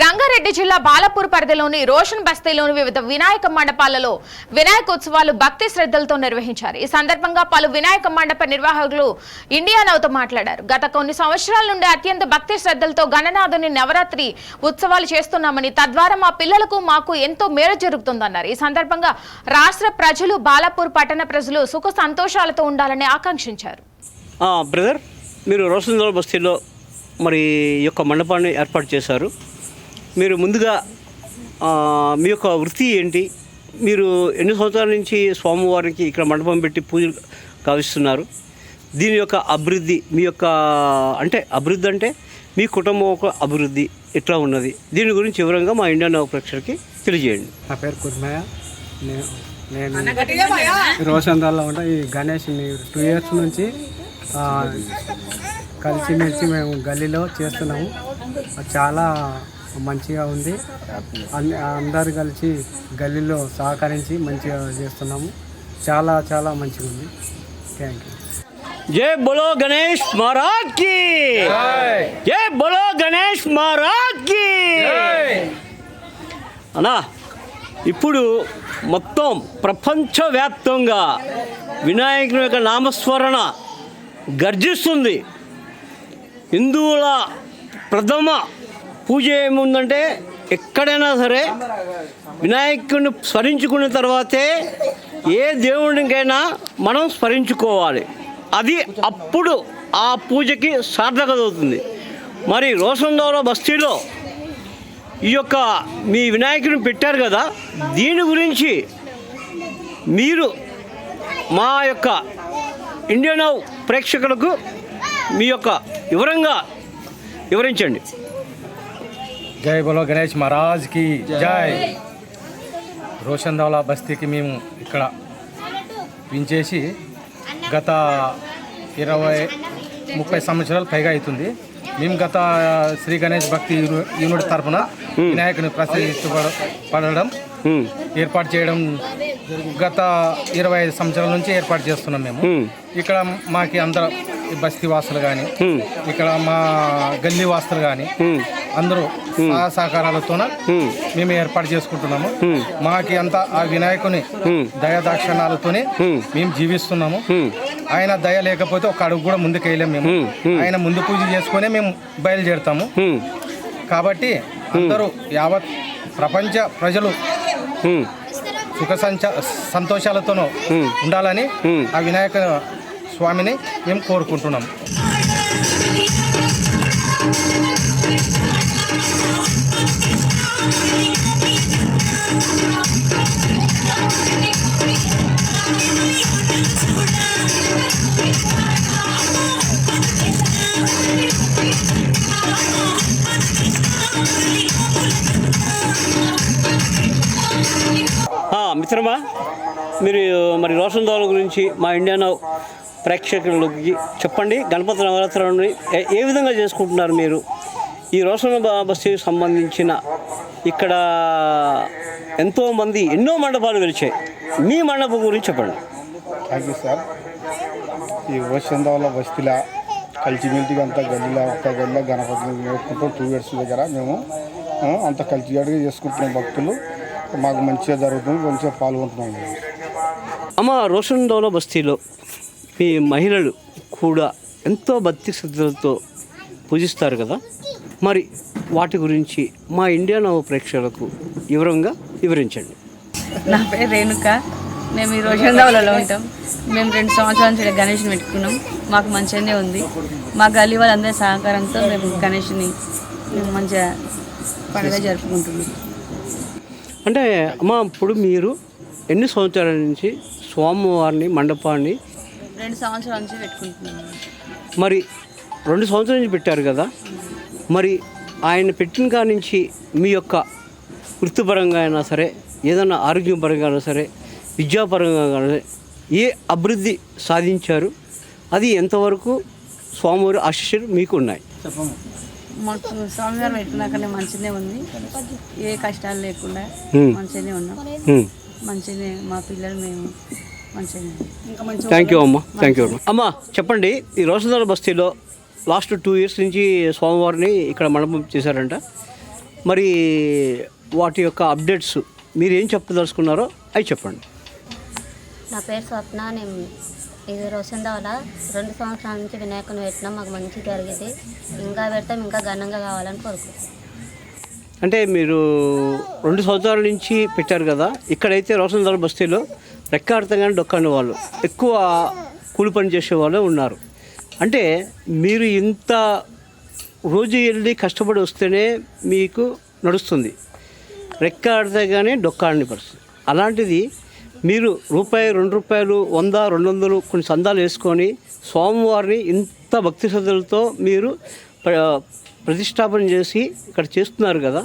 రంగారెడ్డి జిల్లా బాలపూర్ పరిధిలోని రోషన్ బస్తీలోని వివిధ వినాయక మండపాలలో వినాయకోత్సవాలు భక్తి శ్రద్ధలతో నిర్వహించారు. ఈ సందర్భంగా పలు వినాయక మండప నిర్వాహకులు ఇండియా నవ్వుతో మాట్లాడారు. గత కొన్ని సంవత్సరాల నుండి అత్యంత భక్తి శ్రద్ధలతో గణనాథుని నవరాత్రి ఉత్సవాలు చేస్తున్నామని తద్వారా మా పిల్లలకు మాకు ఎంతో మేలు జరుగుతుందన్నారు. ఈ సందర్భంగా రాష్ట్ర ప్రజలు బాలాపూర్ పట్టణ ప్రజలు సుఖ సంతోషాలతో ఉండాలని ఆకాంక్షించారు. బ్రదర్ మీరు రోషన్ బస్తీలో మరి యొక్క మండపాన్ని ఏర్పాటు చేశారు. మీరు ముందుగా మీ యొక్క వృత్తి ఏంటి? మీరు ఎన్ని సంవత్సరాల నుంచి స్వామివారికి ఇక్కడ మండపం పెట్టి పూజలు గావిస్తున్నారు దీని యొక్క అభివృద్ధి మీ యొక్క అంటే అభివృద్ధి అంటే మీ కుటుంబం యొక్క అభివృద్ధి ఎట్లా ఉన్నది? దీని గురించి వివరంగా మా ఇండియన్ నవ ప్రేక్షకులకి తెలియజేయండి. నా పేరు కుర్మయ్య. నేను రోషందాల్లో ఉంటా. ఈ గణేష్ టూ ఇయర్స్ నుంచి ఆ, కలిసిమెలిసి మేము గల్లీలో చేస్తున్నాము. చాలా మంచిగా ఉంది. అన్ని అందరు కలిసి గల్లీలో సహకరించి మంచిగా చేస్తున్నాము. చాలా చాలా మంచిగా ఉంది. థ్యాంక్ యూ జై బోలో గణేష్ మహారాజ్కి! జై! బోలో గణేష్ మహారాజ్కి! అన్నా ఇప్పుడు మొత్తం ప్రపంచవ్యాప్తంగా వినాయకుని యొక్క నామస్మరణ గర్జిస్తుంది. హిందువుల ప్రథమ పూజ ఏముందంటే ఎక్కడైనా సరే వినాయకుడిని స్మరించుకున్న తర్వాతే ఏ దేవుడికైనా మనం స్మరించుకోవాలి. అది అప్పుడు ఆ పూజకి సార్థకత అవుతుంది. మరి రోషందోల బస్తీలో ఈ యొక్క మీ వినాయకుడిని పెట్టారు కదా దీని గురించి మీరు మా యొక్క ఇండియన్ ప్రేక్షకులకు మీ యొక్క వివరంగా వివరించండి. జై బోలో గణేష్ మహారాజ్కి జై రోషందౌలా బస్తీకి మేము ఇక్కడ వించేసి గత ఇరవై ముప్పై సంవత్సరాలు పైగా అవుతుంది మేము గత శ్రీ గణేష్ భక్తి యూని- యూనిట్ తరఫున వినాయకుని పడడం. ఏర్పాటు చేయడం గత ఇరవై ఐదు సంవత్సరాల నుంచి ఏర్పాటు చేస్తున్నాం మేము. ఇక్కడ మాకి అందరూ బస్తీ వాసులు కానీ. ఇక్కడ మా గల్లీ వాసులు కానీ. అందరూ సహా సహకారాలతోన. మేము ఏర్పాటు చేసుకుంటున్నాము. మాకి అంత ఆ వినాయకుని దయాదాక్షణాలతోనే మేము జీవిస్తున్నాము. ఆయన దయ లేకపోతే ఒక అడుగు కూడా ముందుకు వేయలేము మేము ఆయన ముందు పూజ చేసుకునే మేము బయలుదేరుతాము. కాబట్టి అందరూ యావత్ ప్రపంచ ప్రజలు. సుఖ సంచ సంతోషాలతోనూ ఉండాలని ఆ వినాయక స్వామిని మేము కోరుకుంటున్నాం? మిత్రమా మీరు మరి రోషన్ దోల గురించి మా ఇండియానో ప్రేక్షకులకి చెప్పండి. గణపతి నవరాత్రులని ఏ- విధంగా చేసుకుంటున్నారు మీరు? ఈ రోషన్ బ- బస్తీకి సంబంధించిన ఇక్కడ ఎంతోమంది ఎన్నో మండపాలు వెలిచాయి. మీ మండపం గురించి చెప్పండి. థ్యాంక్ యూ సార్ ఈ వసంతవల్ల బస్తీల కలిసిమెలిసిగా అంతా గల్లీలో ఒక్క గల్లీలో గణపతిని నేర్చుకుంటాం టూ ఇయర్స్ దగ్గర మేము అంత కలిసిగట్టుగా చేసుకుంటున్నాం భక్తులు. మాకు మంచిగా జరుగుతుంది మంచిగా పాల్గొంటున్నాం. మేము అమ్మ రోషన్ దౌల బస్తీలో మీ మహిళలు కూడా ఎంతో భక్తి శ్రద్ధలతో పూజిస్తారు కదా? మరి వాటి గురించి మా ఇండియన్ ప్రేక్షకులకు వివరంగా వివరించండి. నా పేరు రేణుక. మేము ఈ రోజందావులలో ఉంటాం. మేము రెండు సంవత్సరాల నుంచి గణేష్ని పెట్టుకున్నాం. మాకు మంచిగానే ఉంది. మా గల్లీ వాళ్ళందరి సహకారంతో మేము గణేష్ని మేము మంచిగా పండుగ జరుపుకుంటున్నాం. అంటే అమ్మ ఇప్పుడు మీరు ఎన్ని సంవత్సరాల నుంచి స్వామివారిని మండపాన్ని రెండు సంవత్సరాల నుంచి పెట్టుకుంటున్నాం మరి రెండు సంవత్సరాల నుంచి పెట్టారు కదా? మరి ఆయన పెట్టిన కాడి నుంచి మీ యొక్క వృత్తిపరంగా అయినా సరే ఏదైనా ఆరోగ్యపరంగా అయినా సరే విద్యాపరంగా అయినా సరే ఏ అభివృద్ధి సాధించారు? అది ఎంతవరకు స్వామివారి ఆశీస్సులు మీకు ఉన్నాయి? మాకు స్వామివారం పెట్టుకున్నాకనే మంచిగానే ఉంది. ఏ కష్టాలు లేకుండా. మంచిగానే ఉన్నాం. మంచిగానే మా పిల్లలు మేము థ్యాంక్ యూ అమ్మ. థ్యాంక్ యూ అమ్మ. చెప్పండి ఈ రోషందర బస్తీలో లాస్ట్ టూ ఇయర్స్ నుంచి స్వామివారిని ఇక్కడ మండపం చేశారంట. మరి వాటి యొక్క అప్డేట్స్ మీరు ఏం చెప్పదలుచుకున్నారో అవి చెప్పండి. నా పేరు స్వప్న నేను ఇది రోషందావల రెండు సంవత్సరాల నుంచి వినాయకుని పెట్టినాం మాకు మంచి జరిగింది. ఇంకా పెడతాం ఇంకా ఘనంగా కావాలని కోరుకుంటున్నాం. అంటే మీరు రెండు సంవత్సరాల నుంచి పెట్టారు కదా ఇక్కడైతే రోషన్దార్ బస్తీలో రెక్కాడతంగానే డొక్కని వాళ్ళు. ఎక్కువ కూలి పని చేసే వాళ్ళు ఉన్నారు. అంటే మీరు ఇంత రోజు వెళ్ళి కష్టపడి వస్తేనే మీకు నడుస్తుంది. రెక్కాడితే కానీ డొక్కాడని పరిస్థితి. అలాంటిది మీరు రూపాయి రెండు రూపాయలు వంద రెండు వందలు కొన్ని సందాలు వేసుకొని స్వామివారిని ఇంత భక్తి శ్రద్ధలతో మీరు ప్రతిష్టాపన చేసి ఇక్కడ చేస్తున్నారు కదా.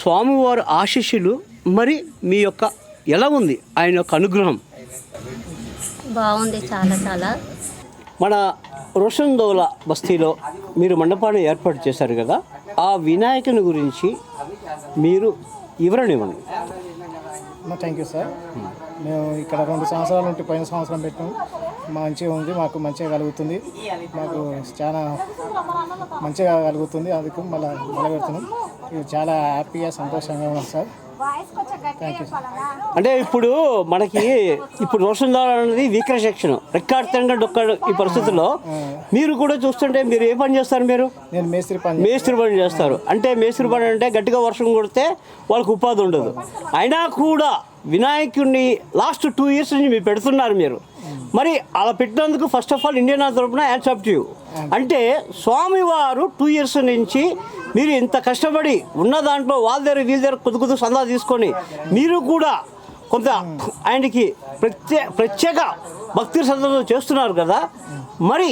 స్వామివారి ఆశీస్సులు మరి మీ యొక్క ఎలా ఉంది? ఆయన యొక్క అనుగ్రహం. బాగుంది చాలా చాలా. మన రోషందోల బస్తీలో మీరు మండపాన్ని ఏర్పాటు చేశారు కదా. ఆ వినాయకుని గురించి మీరు వివరణ ఇవ్వండి. థ్యాంక్ యూ సార్ మేము ఇక్కడ రెండు సంవత్సరాల నుండి పోయిన సంవత్సరం పెట్టాం మంచిగా ఉంది మాకు మంచిగా కలుగుతుంది. మాకు చాలా మంచిగా కలుగుతుంది అందుకు మళ్ళీ పెడుతున్నాం ఇది చాలా హ్యాపీగా సంతోషంగా ఉన్నాం సార్. థ్యాంక్ యూ సార్ అంటే ఇప్పుడు మనకి ఇప్పుడు రోషందార్ అనేది వీక్ర సెక్షన్ రెక్కాడుతంగా డొక్కాడు ఈ పరిస్థితుల్లో. మీరు కూడా చూస్తుంటే మీరు ఏ పని చేస్తారు మీరు? నేను మేస్త్రి పని మేస్త్రి పని చేస్తారు. అంటే మేస్త్రి పని అంటే గట్టిగా వర్షం కొడితే వాళ్ళకి ఉపాధి ఉండదు. అయినా కూడా వినాయకుడిని లాస్ట్ టూ ఇయర్స్ నుంచి మీరు పెడుతున్నారు మీరు. మరి అలా పెట్టినందుకు ఫస్ట్ ఆఫ్ ఆల్ ఇండియన్ తరపున హ్యాండ్స్ అప్ టు అంటే స్వామివారు టూ ఇయర్స్ నుంచి మీరు ఇంత కష్టపడి ఉన్న దాంట్లో వాళ్ళ దగ్గర వీళ్ళ దగ్గర కొద్ది సందా తీసుకొని మీరు కూడా కొంత ఆయనకి ప్రత్యే ప్రత్యేక భక్తి శ్రద్ధతో చేస్తున్నారు కదా. మరి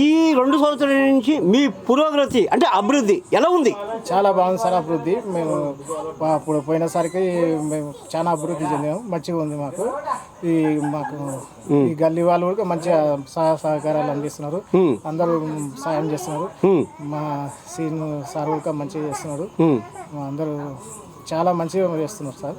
ఈ రెండు సంవత్సరాల నుంచి మీ పురోగతి అంటే అభివృద్ధి ఎలా ఉంది? చాలా బాగుంది సార్ అభివృద్ధి. మేము అప్పుడు పోయినసరికి మేము చాలా అభివృద్ధి చెందాము. మంచిగా ఉంది మాకు. ఈ మాకు ఈ గల్లీ వాళ్ళు కూడా మంచిగా సహాయ సహకారాలు అందిస్తున్నారు. అందరూ సాయం చేస్తున్నారు. మా సీన్ సార్ కూడా మంచిగా చేస్తున్నారు. అందరూ చాలా మంచిగా చేస్తున్నారు sir.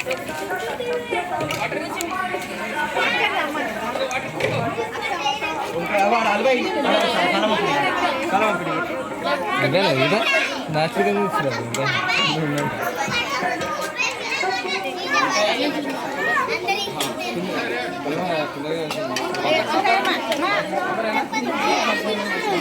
you thank you very much కాక